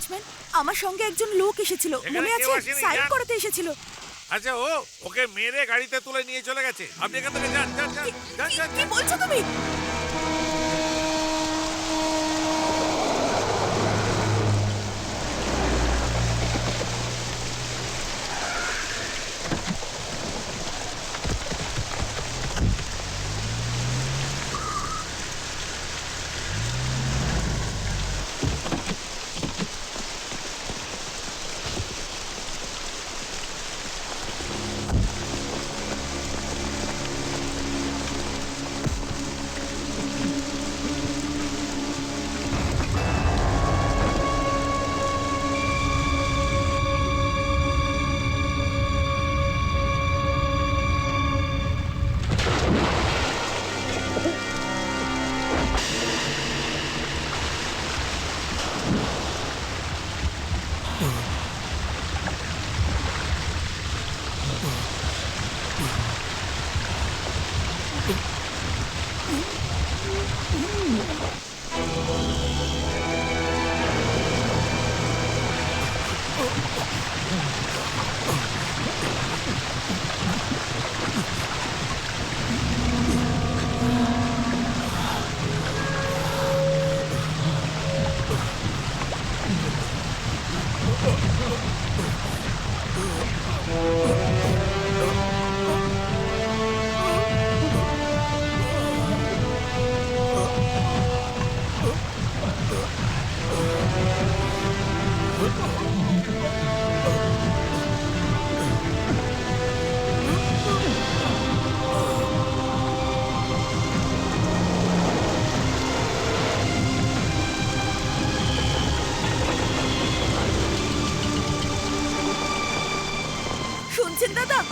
Watchman আমার সঙ্গে একজন লোক এসেছিল। মনে আছে? সাইন। করতে এসেছিল। আচ্ছা ও ওকে মেরে গাড়িতে তুলে নিয়ে চলে গেছে। আপনি এখান থেকে যান যান যান যান যান কি বলছো তুমি?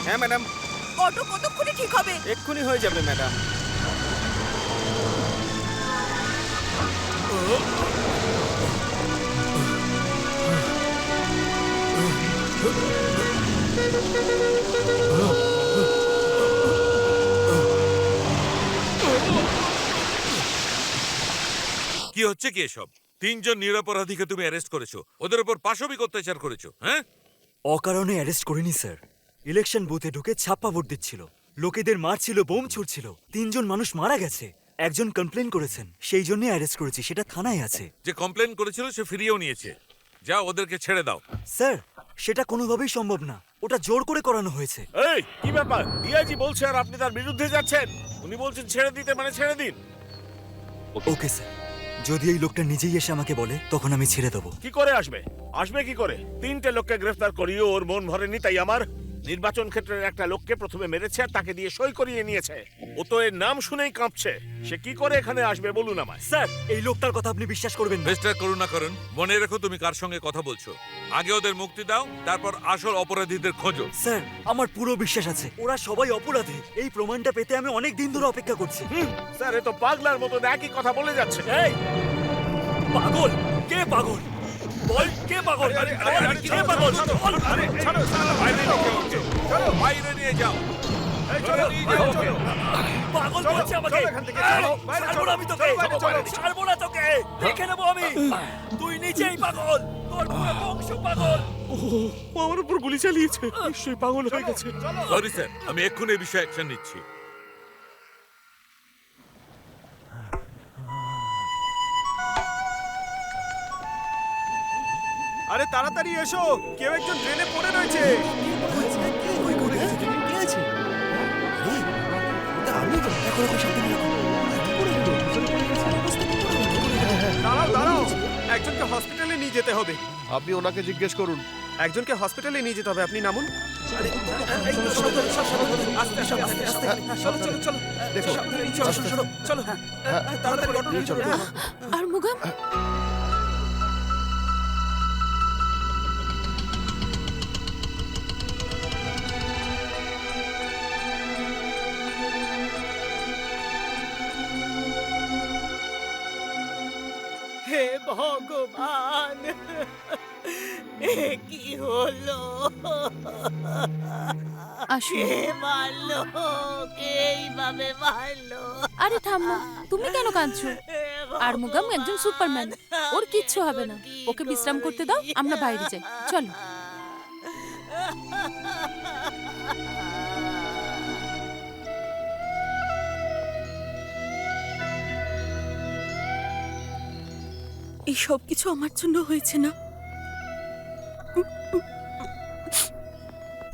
হ্যাঁ ম্যাডাম। অটো কতক্ষণে ঠিক হবে? এক্ষুনি হয়ে যাবে ম্যাডাম। কি হচ্ছে কি এসব? তিনজন নিরপরাধীকে তুমি অ্যারেস্ট করেছ। ওদের উপর পাশবিক অত্যাচার করেছ হ্যাঁ? অকারণে অ্যারেস্ট করিনি স্যার। ইলেকশন বুথে ঢুকে ছাপ্পা ভোট দিচ্ছিল। লোকেদের মারছিল বোম ছুড়ছিল। তিনজন মানুষ মারা গেছে। একজন কমপ্লেন করেছেন। সেই জন্য অ্যারেস্ট করেছি সেটা থানায় আছে। যে কমপ্লেন করেছিল সে ফিরিয়েও নিয়েছে। যা ওদেরকে ছেড়ে দাও। স্যার সেটা কোনোভাবেই সম্ভব না। ওটা জোর করে করানো হয়েছে। এই কি ব্যাপার? ডিআইজি বলছে আর আপনি তার বিরুদ্ধে যাচ্ছেন। উনি বলছেন ছেড়ে দিতে মানে ছেড়ে দিন। Okay sir. যদি এই লোকটা নিজেই এসে আমাকে বলে তখন আমি ছেড়ে দেবো। কি করে আসবে? আসবে কি করে? তিনটে লোককে গ্রেফতার করিও ওর মন ভরেনি তাই আমার? নির্বাচন ক্ষেত্রের একটা লোককে প্রথমে মেরেছে আর তাকে দিয়ে সই করিয়ে নিয়েছে। ও তো এর নাম শুনেই কাঁপছে। সে কি করে এখানে আসবে বলুন আমায়। স্যার এই লোকটার কথা আপনি বিশ্বাস করবেন না। মিস্টার করুণাকরণ মনে রেখো তুমি কার সঙ্গে কথা বলছো। আগে ওদের মুক্তি দাও তারপর আসল অপরাধীদের খোঁজো। স্যার আমার পুরো বিশ্বাস আছে। ওরা সবাই অপরাধী। এই প্রমাণটা পেতে আমি অনেক দিন ধরে অপেক্ষা করছি। হুম, স্যার এ তো পাগলার মতো একই কথা বলে যাচ্ছে। এই পাগল! কে পাগল? বল কে পাগল? আরে, আরে, আরে, বল, কে পাগল? বল। বাইরে নিয়ে যাও ওকে। বাইরে নিয়ে যাও। বাইরে নিয়ে যাও ওকে। পাগল বলছে আমাকে। ছাড়বো না আমি তোকে। ছাড়বো না তোকে। দেখে নেব আমি। তুই নিজেই পাগল। তোর পুরো বংশ পাগল। ও আমার উপর গুলি চালিয়েছে। নিশ্চয়ই পাগল হয়ে গেছে। সরি স্যার আমি এক্ষুনি এই বিষয়ে অ্যাকশন নিচ্ছি। আরে তাড়াতাড়ি এসো কেউ একজন ড্রেনে পড়ে রয়েছে। দাঁড়াও দাঁড়াও একজনকে হসপিটালে নিয়ে যেতে হবে। আপনি ওনাকে জিজ্ঞেস করুন। একজনকে হসপিটালে নিয়ে যেতে হবে আপনি নামুন। আস্তে আস্তে ভগবান। কি হলো? আসুন। কে মারলো? কে এইভাবে মারলো? আরে থাম তুমি কেন কাঁদছো? আর মুগাম একজন সুপারম্যান ওর কিচ্ছু হবে না। ওকে বিশ্রাম করতে দাও আমরা বাইরে যাই। চলো। এই সব কিছু আমার জন্য হয়েছে না।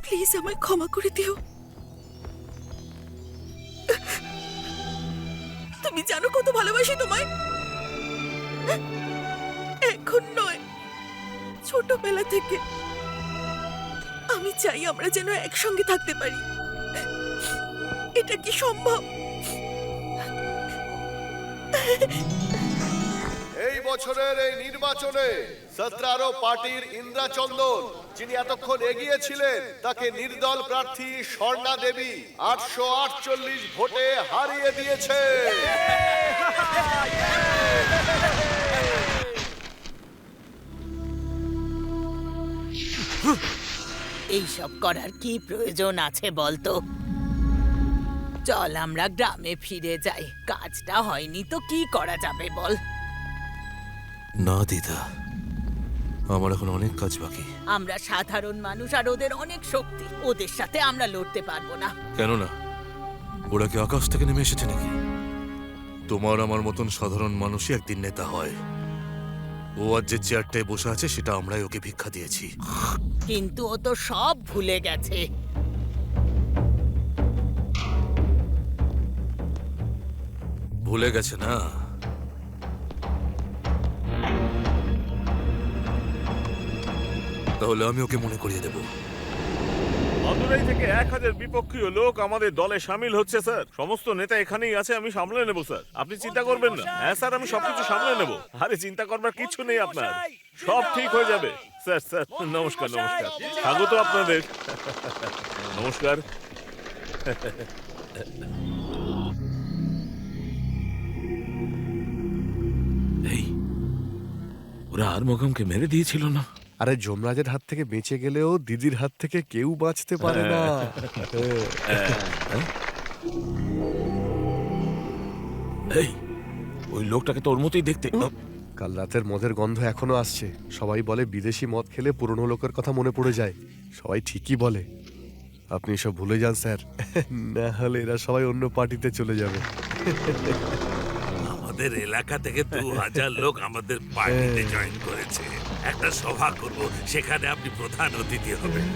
প্লিজ আমায় ক্ষমা করে দিও। তুমি জানো কত ভালোবাসি তোমায়? এখন নয়, ছোটবেলা থেকে। আমি চাই আমরা যেন একসঙ্গে থাকতে পারি। এটা কি সম্ভব? বছরের এই নির্বাচনে সত্রারো পার্টির ইন্দ্রা চন্দন, যিনি এতক্ষণ এগিয়ে ছিলেন তাকে নির্দল প্রার্থী স্বর্ণা দেবী আটশো আটচল্লিশ ভোটে হারিয়ে দিয়েছে। এইসব করার কি প্রয়োজন আছে বলতো? চল আমরা গ্রামে ফিরে যাই, কাজটা হয়নি তো কি করা যাবে বল? না দিদা। আমার এখন অনেক কাজ বাকি। আমরা সাধারণ মানুষ আর ওদের অনেক শক্তি। ওদের সাথে আমরা লড়তে পারব না। কেন না ওরা কি আকাশ থেকে নেমে এসেছে নাকি? তোমার আমার মতন সাধারণ মানুষই একদিন নেতা হয়। ও আজ যে চেয়ারটায় বসে আছে সেটা আমরাই ওকে ভিক্ষা দিয়েছি। কিন্তু ও তো সব ভুলে গেছে। ভুলে গেছে না? তাহলে আমি ওকে মনে করিয়ে দেবো। মাদুরাই থেকে এক হাজার বিপক্ষীয় লোক আমাদের দলে সামিল হচ্ছে স্যার। সমস্ত নেতা এখানেই আছে আমি সামলে নেব স্যার। আপনি চিন্তা করবেন না। হ্যাঁ স্যার আমি সবকিছু সামলে নেব। আরে চিন্তা করবার কিছু নেই আপনার। সব ঠিক হয়ে যাবে। স্যার স্যার নমস্কার নমস্কার। স্বাগত আপনাদের। নমস্কার। এই ওরা আরমগমকে মেরে দিয়েছিল না? আরে যমরাজের হাত থেকে বেঁচে গেলেও দিদির হাত থেকে কেউ বাঁচতে পারে না। এই ওই লোকটাকে তোর মতোই দেখতে। কাল রাতের মদের গন্ধ এখনও আসছে। সবাই বলে বিদেশি মদ খেলে পুরনো লোকের কথা মনে পড়ে যায়। সবাই ঠিকই বলে। আপনি সব ভুলে যান স্যার। না হলে এরা সবাই অন্য পার্টিতে চলে যাবে। আমাদের এলাকা থেকে দু হাজার লোক আমাদের পার্টিতে জয়েন করেছে। একটা সভা করব সেখানে আপনি প্রধান অতিথি হবেন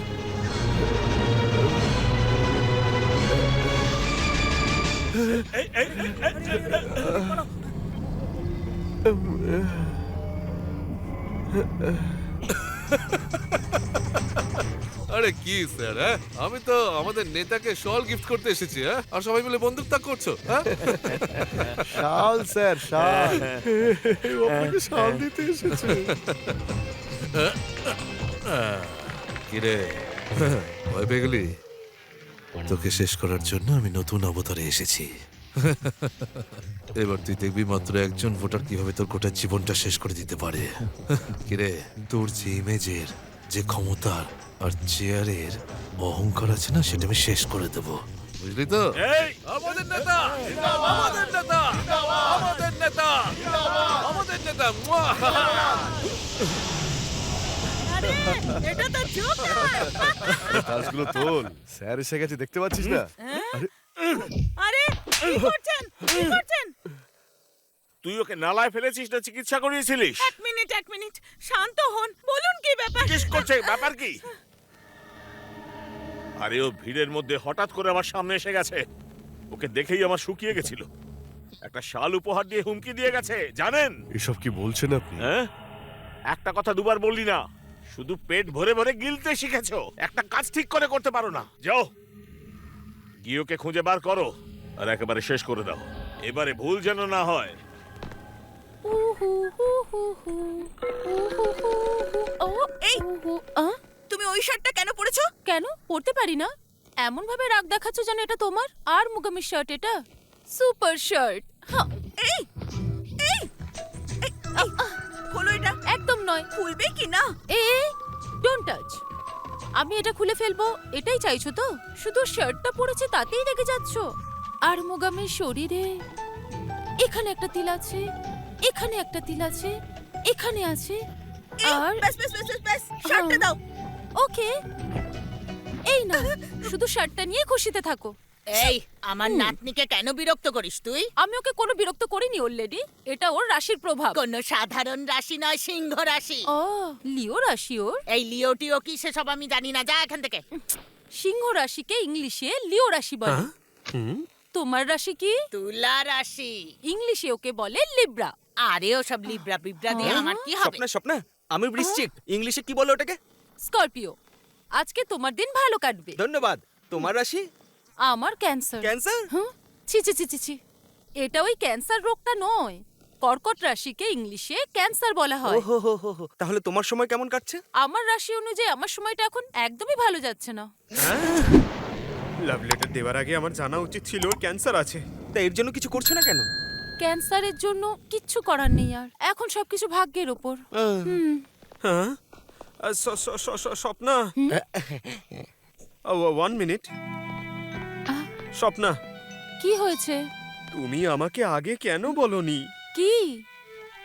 আরে কি স্যার হ্যাঁ? আমি তো আমাদের নেতাকে শল গিফট করতে এসেছি হ্যাঁ? আর সবাই মিলে বন্দুক তাক করছ হ্যাঁ? শাল স্যার শাল। আপনাকে শাল দিতে এসেছে। কিরে ভয় পেয়ে গেলি? তোকে শেষ করার জন্য আমি নতুন অবতারে এসেছি। এবার তুই দেখবি মাত্র একজন ভোটার কীভাবে তোর গোটা জীবনটা শেষ করে দিতে পারে। কিরে তোর যে ইমেজের যে ক্ষমতার আর চেয়ারের অহংকার আছে না সেটা আমি শেষ করে দেব। বুঝলি তো? আমাদের নেতা! আমাদের নেতা! আমাদের নেতা! আমাদের নেতা! এটা তো কাজগুলো তোল। স্যার এসে গেছে দেখতে পাচ্ছিস না? আরে কি করছেন? কি করছেন? তুই ওকে নালায় ফেলেছিস না চিকিৎসা করিয়েছিলিস? এক মিনিট এক মিনিট। শান্ত হন। বলুন কি ব্যাপার? জিজ্ঞেস করছে ব্যাপার কি? আরে ও ভিড়ের মধ্যে হঠাৎ করে আমার সামনে এসে গেছে। ওকে দেখেই আমার শুকিয়ে গেছিল। একটা শাল উপহার দিয়ে হুমকি দিয়ে গেছে জানেন? এসব কি বলছেন আপনি? হ্যাঁ? একটা কথা দুবার বললি না শুধু পেট ভরে ভরে গিলতে শিখেছো। একটা কাজ ঠিক করে করতে পারো না। যাও। গিয়ে ওকে খুঁজে বার করো। আর একেবারে শেষ করে দাও। এবারে ভুল যেন না হয়। এই! তুমি ওই শার্টটা কেন পরেছো? কেন? পড়তে পারি না। এমন ভাবে রাগ দেখাচ্ছ যেন এটা তোমার? আর মুগামের শার্ট এটা? Super shirt. হ্যাঁ এই এই এই, নয়। খুলবে কি না? এ ডোন্ট টাচ আমি এটা খুলে ফেলব এটাই চাইছো তো? শুধু শার্টটা পরেছে তাতেই রেগে যাচ্ছ। আর মোগামের শরীরে এখানে একটা তিল আছে। এখানে একটা তিল আছে এখানে আছে আর ব্যাস ব্যাস ব্যাস ব্যাস, ব্যাস শার্টটা দাও। ওকে। এই না শুধু শার্টটা নিয়ে খুশিতে থাকো। এই আমার নাতনিকে কেন বিরক্ত করিস তুই? আমি ওকে কোনো বিরক্ত করিনি অলরেডি এটা ওর রাশির প্রভাব। কোন সাধারণ রাশি নয় সিংহ রাশি। ও লিও রাশি ওর? এই লিওটিও কি সেসব আমি জানি না? যা এখান থেকে। সিংহ রাশিকে ইংলিশে লিও রাশি বলে। তোমার রাশি কি? তুলা রাশি। ইংলিশে ওকে বলে লিব্রা। আরে ওসব লিব্রা বিব্রা দিয়ে আমার কি হবে? স্বপ্না স্বপ্না আমি বৃশ্চিক। ইংলিশে কি বলে ওটাকে? স্করপিও। আজকে তোমার দিন ভালো কাটবে। ধন্যবাদ। তোমার রাশি? আমার ক্যান্সার। ক্যান্সার? হুম? ছি ছি ছি ছি ছি। এটা ওই ক্যান্সার রোগটা নয়। কর্কট রাশিকে ইংলিশে ক্যান্সার বলা হয়। ওহো হো হো হো। তাহলে তোমার সময় কেমন কাটছে? আমার রাশি অনুযায়ী আমার সময়টা এখন একদমই ভালো যাচ্ছে না। লাভ লেটার দেওয়ার আগে আমার জানা উচিত ছিল ওর ক্যান্সার আছে। তা এর জন্য কিছু করছ না কেন? ক্যান্সারের জন্য কিচ্ছু করার নেই আর। এখন সবকিছু ভাগ্যের ওপর। হুম। হ্যাঁ? স্বপ্না? One minute Swapna. কি হয়েছে? তুমি আমাকে আগে কেন বলনি? কি?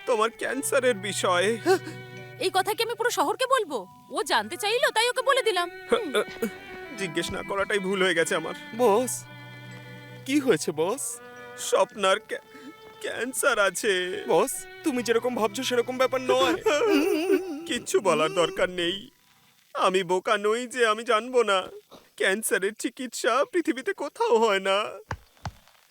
তোমার ক্যান্সারের বিষয়ে। এই কথা কি আমি পুরো শহরকে বলব? ও জানতে চাইলো তাই ওকে বলে দিলাম। জিজ্ঞেস না করাটাই ভুল হয়ে গেছে আমার। বস কি হয়েছে বস? স্বপ্নার ক্যান্সার আছে। বস তুমি যেরকম ভাবছ সেরকম ব্যাপার নয়। কিচ্ছু বলার দরকার নেই। আমি বোকা নই যে আমি জানব না। ক্যান্সারের চিকিৎসা পৃথিবীতে কোথাও হয় না।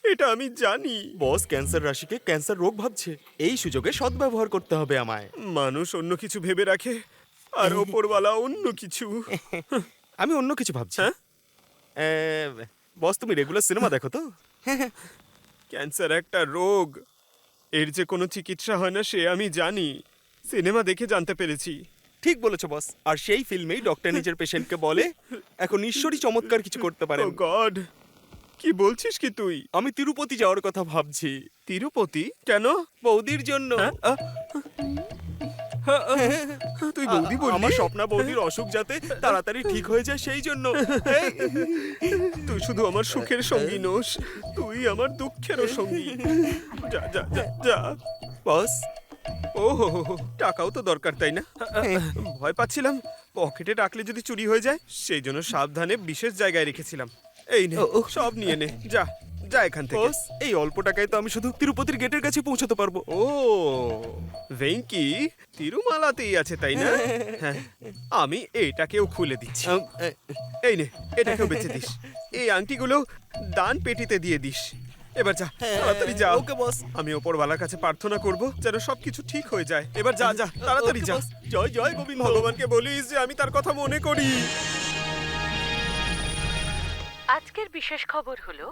এটা আমি জানি। বস ক্যান্সার রাশিকে ক্যান্সার রোগ ভাবছে। এই সুযোগে সদ্ব্যবহার করতে হবে আমায়। মানুষ অন্য কিছু ভেবে রাখে আর ওপরওয়ালা অন্য কিছু। আমি অন্য কিছু ভাবছি। হ্যাঁ? বস তুমি রেগুলার সিনেমা দেখো তো? ক্যান্সার একটা রোগ। এর যে কোনো চিকিৎসা হয় না সে আমি জানি। সিনেমা দেখে জানতে পেরেছি। ঠিক বলেছ বস। আর সেই ফিল্মেই ডক্টর নিজের পেশেন্টকে বলে এখন ঈশ্বরই চমৎকার কিছু করতে পারে গড কি বলছিস কি তুই? আমি তিরুপতি যাওয়ার কথা ভাবছি। তিরুপতি? কেন? বৌদির জন্য। তুই বৌদি বললি? আমার স্বপ্না বৌদির অসুখ যাতে তাড়াতাড়ি ঠিক হয়ে যায় সেই জন্য। তুই শুধু আমার সুখের সঙ্গী নোস তুই আমার দুঃখেরও সঙ্গী। যা যা যা যা। বস। ও হো টাকাও তো দরকার তাই না? ভয় পাচ্ছিলাম। পকেটে রাখলে যদি চুরি হয়ে যায় সেই জন্য সাবধানে বিশেষ জায়গায় রেখেছিলাম। এই নে। সব নিয়ে নে। যা। যা এখান থেকে। বস এই অল্প টাকায় তো আমি শুধু তিরুপতির গেটের কাছে পৌঁছতে পারব। ও ভেঙ্কি তিরুমালাতেই আছে তাই না? হ্যাঁ আমি এইটাকেও খুলে দিচ্ছি। এই নে এটাকেও বেঁচে দিস। এই আংটিগুলো দান পেটিতে দিয়ে দিস। এবার যা তাড়াতাড়ি যা। ওকে বস আমি ওপরওয়ালার কাছে প্রার্থনা করব যেন সবকিছু ঠিক হয়ে যায়। এবার যা যা তাড়াতাড়ি যা। জয় জয় গোবিন্দ। ভগবানকে বলিস যে আমি তার কথা মনে করি। আজকের বিশেষ খবর হলো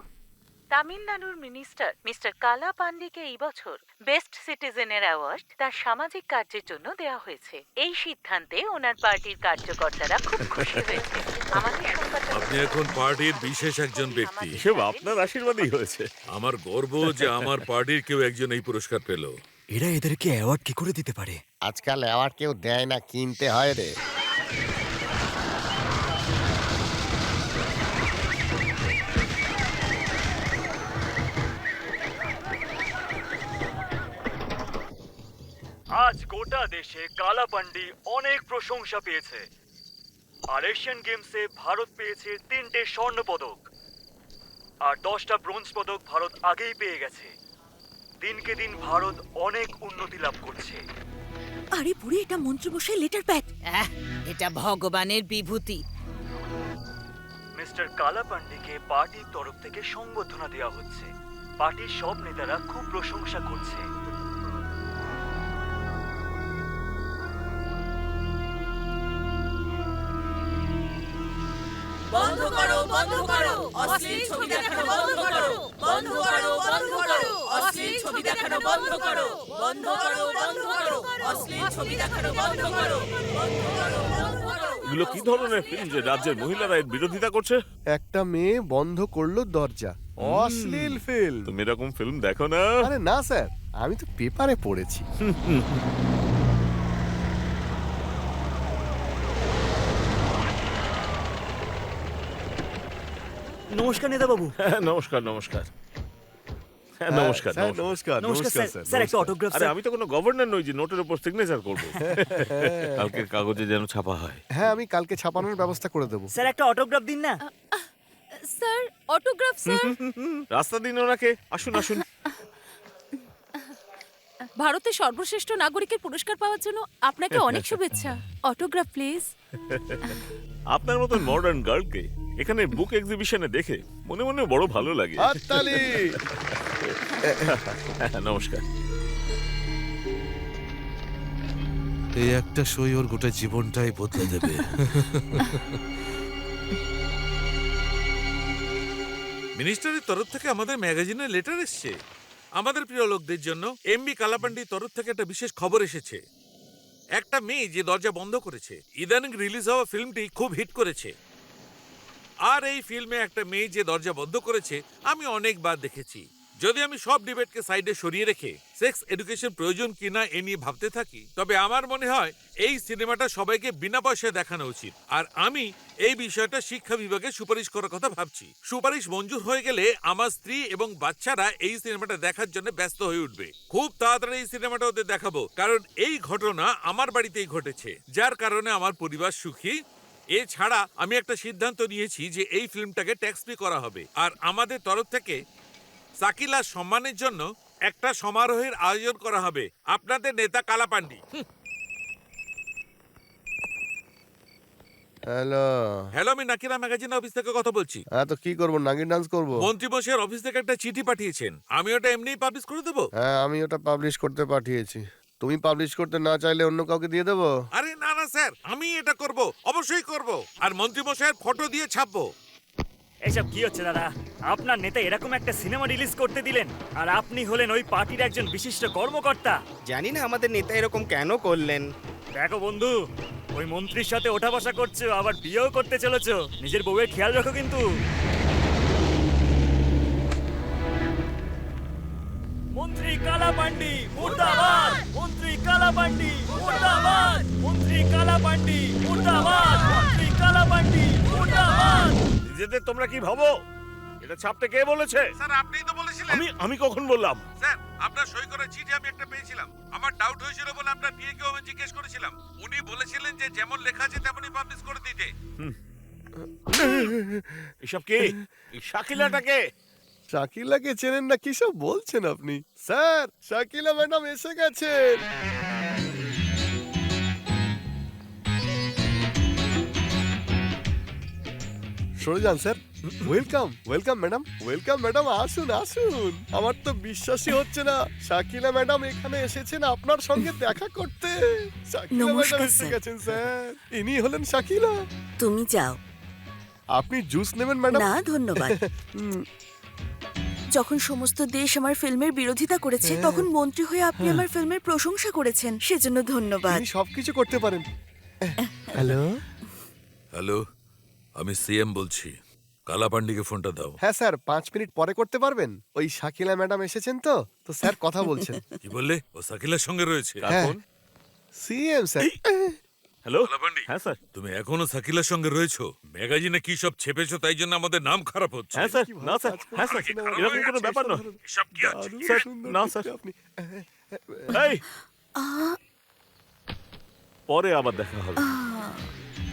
তামিলনাড়ুর মিনিস্টার মিস্টার কালা পান্ডিকে এই বছর বেস্ট সিটিজেনের অ্যাওয়ার্ড তার সামাজিক কার্যের জন্য দেওয়া হয়েছে। এই সিদ্ধান্তে ওনার পার্টির কার্যকর্তারা খুব খুশি হয়েছে। আমাদের সংবাদদাতা আপনি এখন পার্টির বিশেষ একজন ব্যক্তি। এসব আপনার আশীর্বাদই হয়েছে। আমার গর্ব যে আমার পার্টির কেউ একজন এই পুরস্কার পেল। এরা এদেরকে অ্যাওয়ার্ড কি করে দিতে পারে? আজকাল অ্যাওয়ার্ড কেউ দেয় না কিনতে হয় রে। গোটা দেশে কালাপান্ডি অনেক প্রশংসা পেয়েছে। আর এশিয়ান গেমসে ভারত পেয়েছে তিনটে স্বর্ণ পদক। আর দশটা ব্রোঞ্জ পদক ভারত আগেই পেয়ে গেছে। দিনকে দিন ভারত অনেক উন্নতি লাভ করছে। আরে বুড়ি এটা মন্ত্রীমশাই লেটার প্যাড। আহ, এটা ভগবানের বিভূতি। মিস্টার কালাপান্ডিকে পার্টির তরফ থেকে সংবর্ধনা দেওয়া হচ্ছে। পার্টির সব নেতারা খুব প্রশংসা করছে। বন্ধ করো। অশ্লীল ছবি দেখানো বন্ধ করো। বন্ধ করো বন্ধ করো। অশ্লীল ছবি দেখানো বন্ধ করো। বন্ধ করো বন্ধ করো। অশ্লীল ছবি দেখানো বন্ধ করো। বন্ধ করো বন্ধ করো। এগুলো কি ধরনের ফিল্ম যে রাজ্যের মহিলারা এর বিরোধিতা করছে? একটা মেয়ে বন্ধ করল দরজা। অশ্লীল ফিল্ম তুমি এরকম ফিল্ম দেখো না। আরে না স্যার। আমি তো পেপারে পড়েছি। নমস্কার নেতা বাবু। হ্যাঁ নমস্কার নমস্কার। হ্যাঁ নমস্কার নমস্কার। নমস্কার নমস্কার স্যার। স্যার একটা অটোগ্রাফ আরে আমি তো কোনো গভর্নর নই যে নোটের উপর সিগনেচার করব। কালকের কাগজে যেন ছাপা হয়। হ্যাঁ আমি কালকে ছাপানোর ব্যবস্থা করে দেবো। স্যার একটা অটোগ্রাফ দিন না। Sir autograph sir. রাস্তা দিন ওনাকে। আসুন আসুন। ভারতের সর্বশ্রেষ্ঠ নাগরিকের পুরস্কার পাওয়ার জন্য আপনাকে অনেক শুভেচ্ছা। অটোগ্রাফ প্লিজ আপনার মতন মডার্ন গার্লকে এখানে বুক এক্সিবিশনে দেখে মনে মনে বড় ভালো লাগে। হাততালি! হ্যাঁ, নমস্কার। এই একটা সই ওর গোটা জীবনটাই বদলে দেবে। মিনিস্টারের তরফ থেকে আমাদের ম্যাগাজিনে লেটার এসছে। আমাদের প্রিয় লোকদের জন্য এমবি কালাপান্ডির তরফ থেকে একটা বিশেষ খবর এসেছে। একটা মেয়ে যে দরজা বন্ধ করেছে, ইদানিং রিলিজ হওয়া ফিল্মটি খুব হিট করেছে। আর এই ফিল্মে একটা মেয়ে যে দরজা বন্ধ করেছে, আমি অনেকবার দেখেছি। যদি আমি সব ডিবেটকে সাইডে সরিয়ে রেখে সেক্স এডুকেশন প্রয়োজন কিনা এ নিয়ে ভাবতে থাকি, তবে আমার মনে হয় এই সিনেমাটা সবাইকে বিনা পয়সায় দেখানো উচিত। আর আমি এই বিষয়টা শিক্ষা বিভাগে সুপারিশ করার কথা ভাবছি। সুপারিশ মঞ্জুর হয়ে গেলে আমার স্ত্রী এবং বাচ্চারা এই সিনেমাটা দেখার জন্য ব্যস্ত হয়ে উঠবে। খুব তাড়াতাড়ি এই সিনেমাটা ওদের দেখাবো, কারণ এই ঘটনা আমার বাড়িতেই ঘটেছে, যার কারণে আমার পরিবার সুখী। এছাড়া আমি একটা সিদ্ধান্ত নিয়েছি যে এই ফিল্মটাকে ট্যাক্স ফ্রি করা হবে। আর আমাদের তরফ থেকে সাকিলার সম্মানের জন্য একটা সমারোহের আয়োজন করা হবে। আপনাদের নেতা কালাপান্ডি হ্যালো। হ্যালো আমি নাকিরা ম্যাগাজিন অফিস থেকে কথা বলছি। হ্যাঁ তো কি করব? নাগিন ডান্স করব? মন্ত্রী মশাইয়ের অফিস থেকে একটা চিঠি পাঠিয়েছেন। আমি ওটা এমনিই পাবলিশ করে দেবো? হ্যাঁ আমি ওটা পাবলিশ করতে পাঠিয়েছি। তুমি পাবলিশ করতে না চাইলে অন্য কাউকে দিয়ে দেবো? আরে না না স্যার আমি এটা করব। অবশ্যই করব। আর মন্ত্রী মশাইয়ের ফটো দিয়ে ছাপবো। এইসব কি হচ্ছে দাদা? আপনার নেতা এরকম একটা সিনেমা রিলিজ করতে দিলেন আর আপনি হলেন ওই পার্টির একজন বিশিষ্ট কর্মকর্তা। জানি না আমাদের নেতা এরকম কেন করলেন। দেখো বন্ধু ওই মন্ত্রীর সাথে ওঠা বসা করছ আবার বিয়েও করতে চলেছো। নিজের বউয়ের খেয়াল রাখো কিন্তু। মন্ত্রী কালা কালাপান্ডি মুর্দাবাদ! মন্ত্রী কালা কালাপান্ডি মুর্দাবাদ! মন্ত্রী কালা কালাপান্ডি মুর্দাবাদ! মন্ত্রী কালাপান্ডি মুর্দাবাদ! নিজেদের তোমরা কি ভাবো? এটা ছাপতে কে বলেছে? স্যার আপনিই তো বলেছিলেন। আমি আমি কখন বললাম? স্যার আপনার সই করা চিঠি আমি একটা পেয়েছিলাম। আমার ডাউট হয়েছিল বলে আপনার বিয়েকেও আমি জিজ্ঞেস করেছিলাম। উনি বলেছিলেন যে যেমন লেখা আছে তেমনই পাবলিশ করে দিতে। এসব কি? শাকিলাটাকে শাকিলাকে চেনেন না কি সব বলছেন আপনি? স্যার শাকিলা ম্যাডাম এসে গেছেন। সরে যান sir welcome welcome madam welcome madam আসুন আসুন। আমার তো বিশ্বাসই হচ্ছে না। শাকিলা ম্যাডাম এখানে এসেছেন আপনার সঙ্গে দেখা করতে। শাকিলা ম্যাডাম এসে স্যার। গেছেন স্যার। ইনি হলেন শাকিলা। তুমি যাও। আপনি জুস নেবেন ম্যাডাম না ধন্যবাদ। যখন সমস্ত দেশ আমার ফিল্মের বিরোধিতা করেছে তখন মন্ত্রী হয়ে আপনি আমার ফিল্মের প্রশংসা করেছেন সেজন্য ধন্যবাদ। তিনি সবকিছু করতে পারেন। হ্যালো হ্যালো আমি সিএম বলছি। কালাপান্ডিকে ফোনটা দাও। হ্যাঁ স্যার পাঁচ মিনিট পরে করতে পারবেন। ওই শাকিলা ম্যাডাম এসেছেন তো তো স্যার কথা বলছেন। কি বললে? ও সাকিলের সঙ্গে রয়েছে। হ্যাঁ। CM sir. হ্যালো? কালাপান্ডি হ্যাঁ স্যার। তুমি এখনও সাকিলের সঙ্গে রয়েছো? ম্যাগাজিনে কি সব ছেপেছো তাই জন্য আমাদের নাম খারাপ হচ্ছে? হ্যাঁ স্যার। না স্যার। হ্যাঁ স্যার। এরকম কোনো ব্যাপার নয়। এসব কি হচ্ছে স্যার। না স্যার। আপনি এই। পরে আবার দেখা হবে।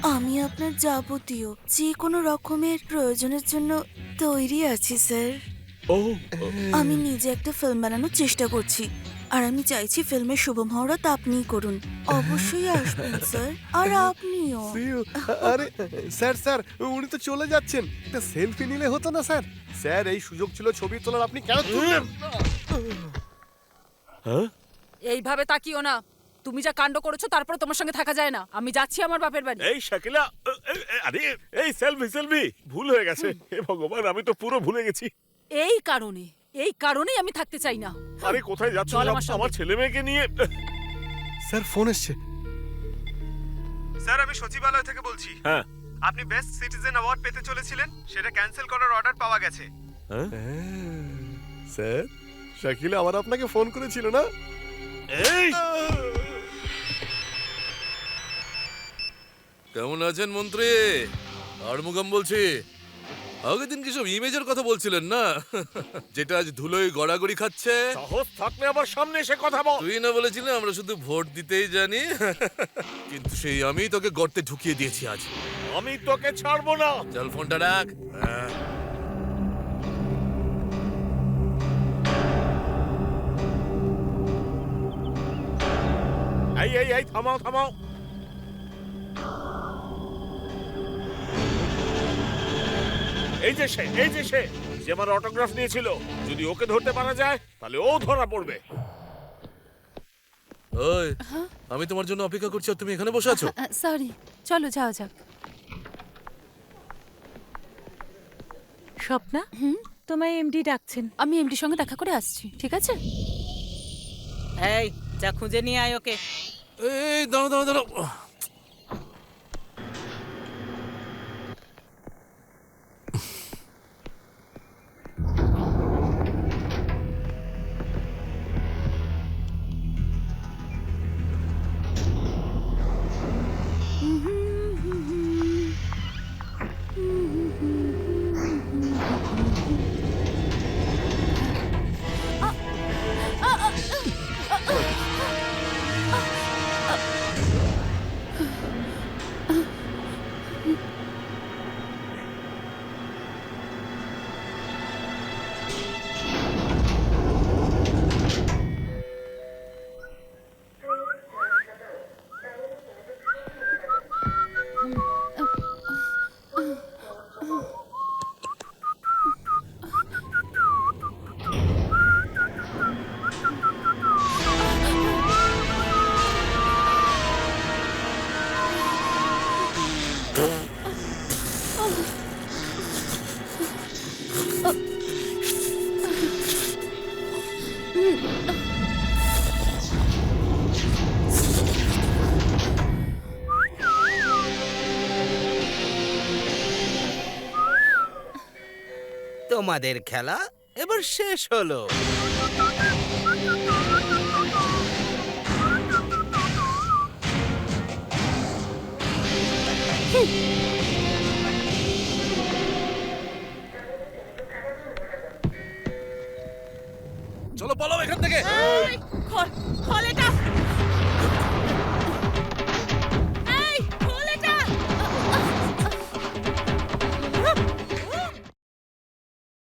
আমি আপনার যাবতীয় যে কোনো রকমের প্রয়োজনের জন্য তৈরি আছি স্যার। ও আমি নিজে একটা ফিল্ম বানানোর চেষ্টা করছি আর আমি চাইছি ফিল্মের শুভ মহরত আপনিই করুন। অবশ্যই আসবেন স্যার আর আপনিও। আরে স্যার স্যার উনি তো চলে যাচ্ছেন। একটা সেলফি নিলে হতো না স্যার। স্যার এই সুযোগ ছিল ছবি তোলার আপনি কেন তুললেন? হ্যাঁ এইভাবে তাকিও না। তুমি যা কাণ্ড করেছ তারপর তোমার সঙ্গে থাকা যায় না। আমি যাচ্ছি আমার বাপের বাড়ি। এই শাকিলা আরে এই সেলফি সেলফি ভুল হয়ে গেছে। হে ভগবান আমি তো পুরো ভুলে গেছি। এই কারণে এই কারণেই আমি থাকতে চাই না। আরে কোথায় যাচ্ছ? আমার ছেলে মেয়েকে নিয়ে স্যার ফোন এসছে। স্যার আমি সচিবালয় থেকে বলছি। হ্যাঁ। আপনি বেস্ট সিটিজেন অ্যাওয়ার্ড পেতে চলেছিলেন সেটা ক্যান্সেল করার অর্ডার পাওয়া গেছে। হ্যাঁ? স্যার শাকিলা আবার আপনাকে ফোন করেছিল না? এই! কেমন আছেন মন্ত্রী? আড়মুগাম বলছি। আগের দিন কি সব ইমেজের কথা বলছিলেন না? যেটা আজ ধুলোয় গড়াগড়ি খাচ্ছে? সাহস থাকলে আবার সামনে এসে কথা বল। তুই না বলেছিলি আমরা শুধু ভোট দিতেই জানি? কিন্তু সেই আমি তোকে গর্তে ঢুকিয়ে দিয়েছি আজ। আমি তোকে ছাড়বো না। চল ফোনটা রাখ। হ্যাঁ। এই এই এই থামাও থামাও। এই যে সে এই যে সে যে আমার অটোগ্রাফ নিয়েছিল। যদি ওকে ধরতে পারা যায় তাহলে ও ধরা পড়বে। ওই আমি তোমার জন্য অপেক্ষা করছি আর তুমি এখানে বসে আছো? সরি চলো যাও যাক। স্বপ্না? হুম? তোমায় এমডি ডাকছেন। আমি এমডির সঙ্গে দেখা করে আসছি ঠিক আছে? এই যা খুঁজে নিয়ে আয় ওকে। এই দাঁড়াও দাঁড়াও দাঁড়াও। তোমাদের খেলা এবার শেষ হলো। চলো বলো এখান থেকে।